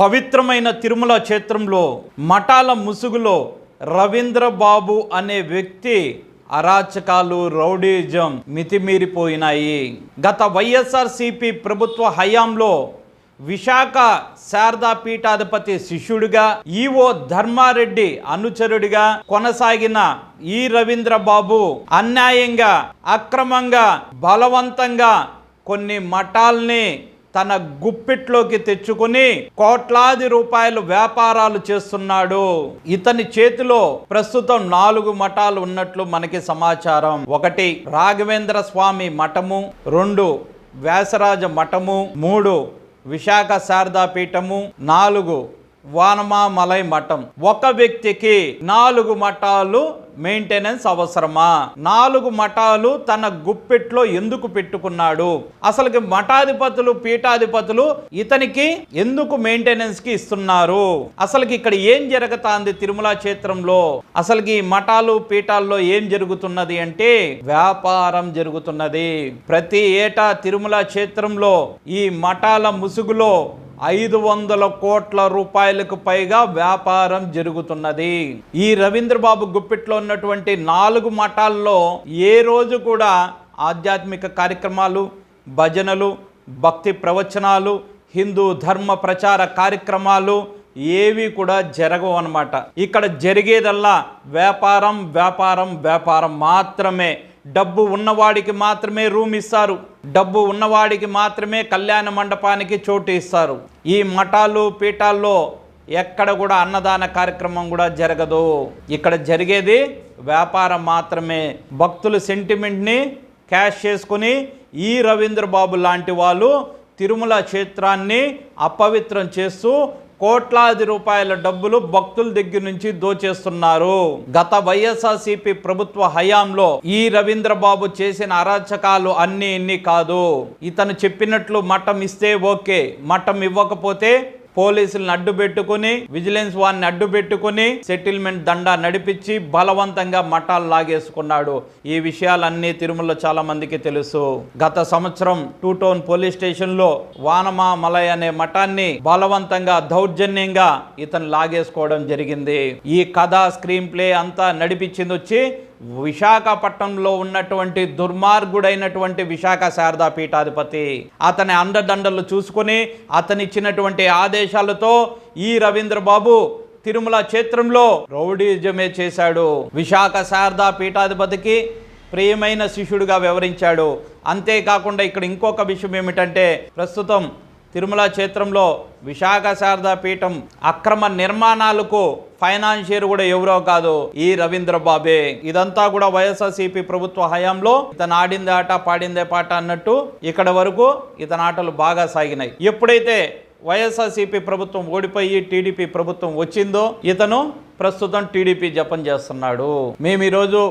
పవిత్రమైన తిరుమల క్షేత్రంలో మఠాల ముసుగులో రవీంద్ర బాబు అనే వ్యక్తి అరాచకాలు రౌడీజం మితిమీరిపోయినాయి. గత వైఎస్ఆర్సిపి ప్రభుత్వ హయాంలో విశాఖ శారదా పీఠాధిపతి శిష్యుడిగా ఈవో ధర్మారెడ్డి అనుచరుడిగా కొనసాగిన ఈ రవీంద్ర బాబు అన్యాయంగా అక్రమంగా బలవంతంగా కొన్ని మఠాల్ని తన గుప్పిట్లోకి తెచ్చుకుని కోట్లాది రూపాయలు వ్యాపారాలు చేస్తున్నాడు. ఇతని చేతిలో ప్రస్తుతం నాలుగు మఠాలు ఉన్నట్లు మనకి సమాచారం. ఒకటి రాఘవేంద్ర స్వామి మఠము రెండు వ్యాసరాజ మఠము మూడు విశాఖ శారదాపీఠము నాలుగు వానమామలై మఠం. ఒక వ్యక్తికి నాలుగు మఠాలు మెయింటెనెన్స్ అవసరమా? నాలుగు మఠాలు తన గుప్పెట్లో ఎందుకు పెట్టుకున్నాడు? అసలుకి మఠాధిపతులు పీఠాధిపతులు ఇతనికి ఎందుకు మెయింటెనెన్స్కి ఇస్తున్నారు? అసలుకి ఇక్కడ ఏం జరుగుతుంది తిరుమల క్షేత్రంలో? అసలుకి ఈ మఠాలు పీఠాల్లో ఏం జరుగుతున్నది అంటే వ్యాపారం జరుగుతున్నది. ప్రతి ఏటా తిరుమల క్షేత్రంలో ఈ మఠాల ముసుగులో ఐదు వందల కోట్ల రూపాయలకు పైగా వ్యాపారం జరుగుతున్నది. ఈ రవీంద్రబాబు గుప్పిట్లో ఉన్నటువంటి నాలుగు మఠాల్లో ఏ రోజు కూడా ఆధ్యాత్మిక కార్యక్రమాలు భజనలు భక్తి ప్రవచనాలు హిందూ ధర్మ ప్రచార కార్యక్రమాలు ఏవి కూడా జరగవు అనమాట ఇక్కడ జరిగేదల్లా వ్యాపారం వ్యాపారం వ్యాపారం మాత్రమే. డబ్బు ఉన్నవాడికి మాత్రమే రూమ్ ఇస్తారు. డబ్బు ఉన్నవాడికి మాత్రమే కళ్యాణ మండపానికి చోటు ఇస్తారు. ఈ మఠాలు పీఠాల్లో ఎక్కడ కూడా అన్నదాన కార్యక్రమం కూడా జరగదు. ఇక్కడ జరిగేది వ్యాపారం మాత్రమే. భక్తుల సెంటిమెంట్ని క్యాష్ చేసుకుని ఈ రవీంద్ర బాబు లాంటి వాళ్ళు తిరుమల క్షేత్రాన్ని అపవిత్రం చేస్తూ కోట్లాది రూపాయల డబ్బులు భక్తుల దగ్గర నుంచి దోచేస్తున్నారు. గత వైఎస్ఆర్సీపీ ప్రభుత్వ హయాంలో ఈ రవీంద్ర బాబు చేసిన అరాచకాలు అన్ని ఇన్ని కాదు. ఇతను చెప్పినట్లు మఠం ఇస్తే ఓకే మఠం ఇవ్వకపోతే పోలీసులను అడ్డు పెట్టుకుని విజిలెన్స్ వారిని అడ్డు పెట్టుకుని సెటిల్మెంట్ దండా నడిపించి బలవంతంగా మఠాలు లాగేసుకున్నాడు. ఈ విషయాలన్నీ తిరుమలలో చాలా మందికి తెలుసు. గత సంవత్సరం టూ టౌన్ పోలీస్ స్టేషన్లో వానమా మలై అనే మఠాన్ని బలవంతంగా దౌర్జన్యంగా ఇతను లాగేసుకోవడం జరిగింది. ఈ కథ స్క్రీన్ ప్లే అంతా నడిపించింది వచ్చి విశాఖపట్నంలో ఉన్నటువంటి దుర్మార్గుడైనటువంటి విశాఖ శారదా పీఠాధిపతి అతని అండదండలు చూసుకొని అతనిచ్చినటువంటి ఆదేశాలతో ఈ రవీంద్రబాబు తిరుమల క్షేత్రంలో రౌడీజమే చేశాడు. విశాఖ శారదా పీఠాధిపతికి ప్రియమైన శిష్యుడిగా వివరించాడు. అంతేకాకుండా ఇక్కడ ఇంకొక విషయం ఏమిటంటే ప్రస్తుతం తిరుమల క్షేత్రంలో విశాఖ శారదా పీఠం అక్రమ నిర్మాణాలకు ఫైనాన్షియర్ కూడా ఎవరో కాదు ఈ రవీంద్ర బాబే. ఇదంతా కూడా వైఎస్ఆర్సీపీ ప్రభుత్వ హయాంలో ఇతను ఆడిందే ఆట పాడిందే పాట అన్నట్టు ఇక్కడ వరకు ఇతని ఆటలు బాగా సాగినాయి. ఎప్పుడైతే వైఎస్ఆర్సీపీ ప్రభుత్వం ఓడిపోయి టీడీపీ ప్రభుత్వం వచ్చిందో ఇతను ప్రస్తుతం టీడీపీ జపం చేస్తున్నాడు. మేము ఈరోజు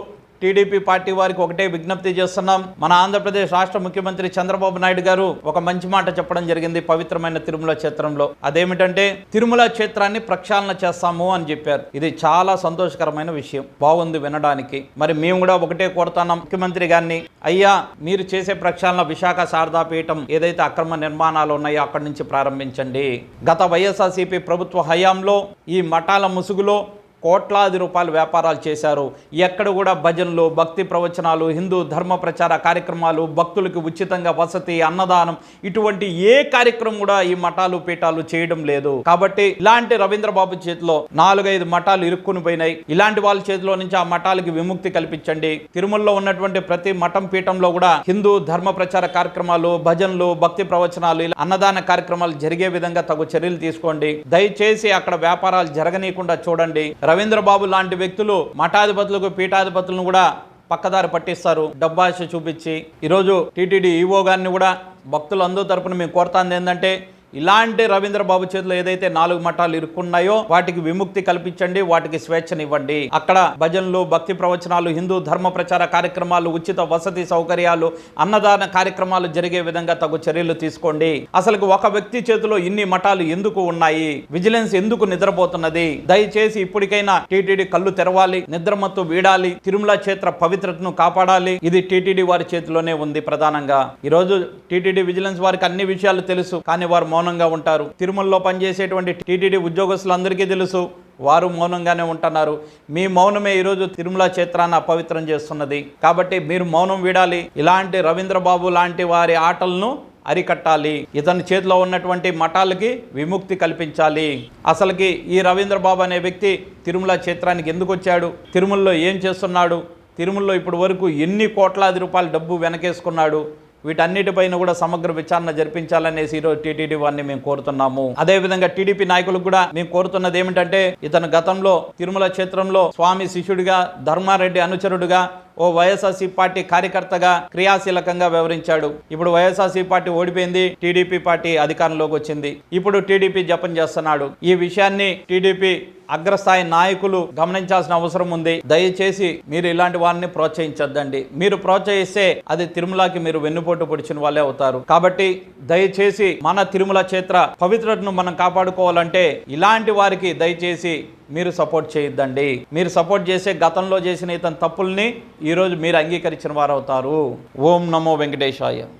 టీడీపీ పార్టీ వారికి ఒకటే విజ్ఞప్తి చేస్తున్నాం. మన ఆంధ్రప్రదేశ్ రాష్ట్ర ముఖ్యమంత్రి చంద్రబాబు నాయుడు గారు ఒక మంచి మాట చెప్పడం జరిగింది పవిత్రమైన తిరుమల క్షేత్రంలో. అదేమిటంటే తిరుమల క్షేత్రాన్ని ప్రక్షాళన చేస్తాము అని చెప్పారు. ఇది చాలా సంతోషకరమైన విషయం. బాగుంది వినడానికి. మరి మేము కూడా ఒకటే కోరుతున్నాం. ముఖ్యమంత్రి గారిని అయ్యా మీరు చేసే ప్రక్షాళన విశాఖ శారదాపీఠం ఏదైతే అక్రమ నిర్మాణాలు ఉన్నాయో అక్కడి నుంచి ప్రారంభించండి. గత వైఎస్ఆర్సీపీ ప్రభుత్వ హయాంలో ఈ మఠాల ముసుగులో కోట్లాది రూపాయల వ్యాపారాలు చేశారు. ఎక్కడ కూడా భజనలు భక్తి ప్రవచనాలు హిందూ ధర్మ ప్రచార కార్యక్రమాలు భక్తులకు ఉచితంగా వసతి అన్నదానం ఇటువంటి ఏ కార్యక్రమం కూడా ఈ మఠాలు పీఠాలు చేయడం లేదు. కాబట్టి ఇలాంటి రవీంద్రబాబు చేతిలో నాలుగైదు మఠాలు ఇరుక్కుని పోయినాయి. ఇలాంటి వాళ్ళ చేతిలో నుంచి ఆ మఠాలకి విముక్తి కల్పించండి. తిరుమలలో ఉన్నటువంటి ప్రతి మఠం పీఠంలో కూడా హిందూ ధర్మ ప్రచార కార్యక్రమాలు భజనలు భక్తి ప్రవచనాలు అన్నదాన కార్యక్రమాలు జరిగే విధంగా తగు చర్యలు తీసుకోండి. దయచేసి అక్కడ వ్యాపారాలు జరగనీయకుండా చూడండి. రవీంద్రబాబు లాంటి వ్యక్తులు మఠాధిపతులకు పీఠాధిపతులను కూడా పక్కదారి పట్టిస్తారు. డబ్బాశ చూపించి. ఈరోజు టీటీడీ ఈవో గారిని కూడా భక్తులందరూ తరపున మేము కోరుతాంది ఏంటంటే ఇలాంటి రవీంద్ర బాబు చేతిలో ఏదైతే నాలుగు మఠాలు ఇరుక్కున్నాయో వాటికి విముక్తి కల్పించండి వాటికి స్వేచ్ఛనివ్వండి. అక్కడ భజనలు భక్తి ప్రవచనాలు హిందూ ధర్మ ప్రచార కార్యక్రమాలు ఉచిత వసతి సౌకర్యాలు అన్నదాన కార్యక్రమాలు జరిగే విధంగా తగు చర్యలు తీసుకోండి. అసలు ఒక వ్యక్తి చేతిలో ఇన్ని మఠాలు ఎందుకు ఉన్నాయి? విజిలెన్స్ ఎందుకు నిద్రపోతున్నది? దయచేసి ఇప్పటికైనా టీటీడీ కళ్ళు తెరవాలి నిద్రమత్తు వీడాలి తిరుమల క్షేత్ర పవిత్రతను కాపాడాలి. ఇది టీటీడీ వారి చేతిలోనే ఉంది ప్రధానంగా. ఈరోజు టీటీడీ విజిలెన్స్ వారికి అన్ని విషయాలు తెలుసు కానీ వారు మౌనంగా ఉంటారు. తిరుమలలో పనిచేసేటువంటి టీటీడీ ఉద్యోగస్తులందరికీ తెలుసు వారు మౌనంగానే ఉంటున్నారు. మీ మౌనమే ఈరోజు తిరుమల క్షేత్రాన్ని అపవిత్రం చేస్తున్నది. కాబట్టి మీరు మౌనం వీడాలి. ఇలాంటి రవీంద్రబాబు లాంటి వారి ఆటలను అరికట్టాలి. ఇతని చేతిలో ఉన్నటువంటి మఠాలకి విముక్తి కల్పించాలి. అసలుకి ఈ రవీంద్రబాబు అనే వ్యక్తి తిరుమల క్షేత్రానికి ఎందుకు వచ్చాడు? తిరుమలలో ఏం చేస్తున్నాడు? తిరుమలలో ఇప్పటి వరకు ఎన్ని కోట్లాది రూపాయల డబ్బు వెనకేసుకున్నాడు? వీటన్నిటిపైన కూడా సమగ్ర విచారణ జరిపించాలనేసి ఈరోజు టీటీడీ వారిని మేము కోరుతున్నాము. అదేవిధంగా టీడీపీ నాయకులకు కూడా మేము కోరుతున్నది ఏమిటంటే ఇతను గతంలో తిరుమల క్షేత్రంలో స్వామి శిష్యుడిగా ధర్మారెడ్డి అనుచరుడుగా ఓ వైఎస్ఆర్సీ పార్టీ కార్యకర్తగా క్రియాశీలకంగా వ్యవహరించాడు. ఇప్పుడు వైఎస్ఆర్సీ పార్టీ ఓడిపోయింది టీడీపీ పార్టీ అధికారంలోకి వచ్చింది. ఇప్పుడు టీడీపీ జపం చేస్తున్నాడు. ఈ విషయాన్ని టీడీపీ అగ్రస్థాయి నాయకులు గమనించాల్సిన అవసరం ఉంది. దయచేసి మీరు ఇలాంటి వారిని ప్రోత్సహించొద్దండి. మీరు ప్రోత్సహిస్తే అది తిరుమలకి మీరు వెన్నుపోటు పొడిచిన వాళ్ళే అవుతారు. కాబట్టి దయచేసి మన తిరుమల క్షేత్ర పవిత్రతను మనం కాపాడుకోవాలంటే ఇలాంటి వారికి దయచేసి మీరు సపోర్ట్ చేయొద్దండి. మీరు సపోర్ట్ చేసే గతంలో చేసిన ఇతని తప్పుల్ని ఈరోజు మీరు అంగీకరించిన వారు అవుతారు ఓం నమో వెంకటేశాయ.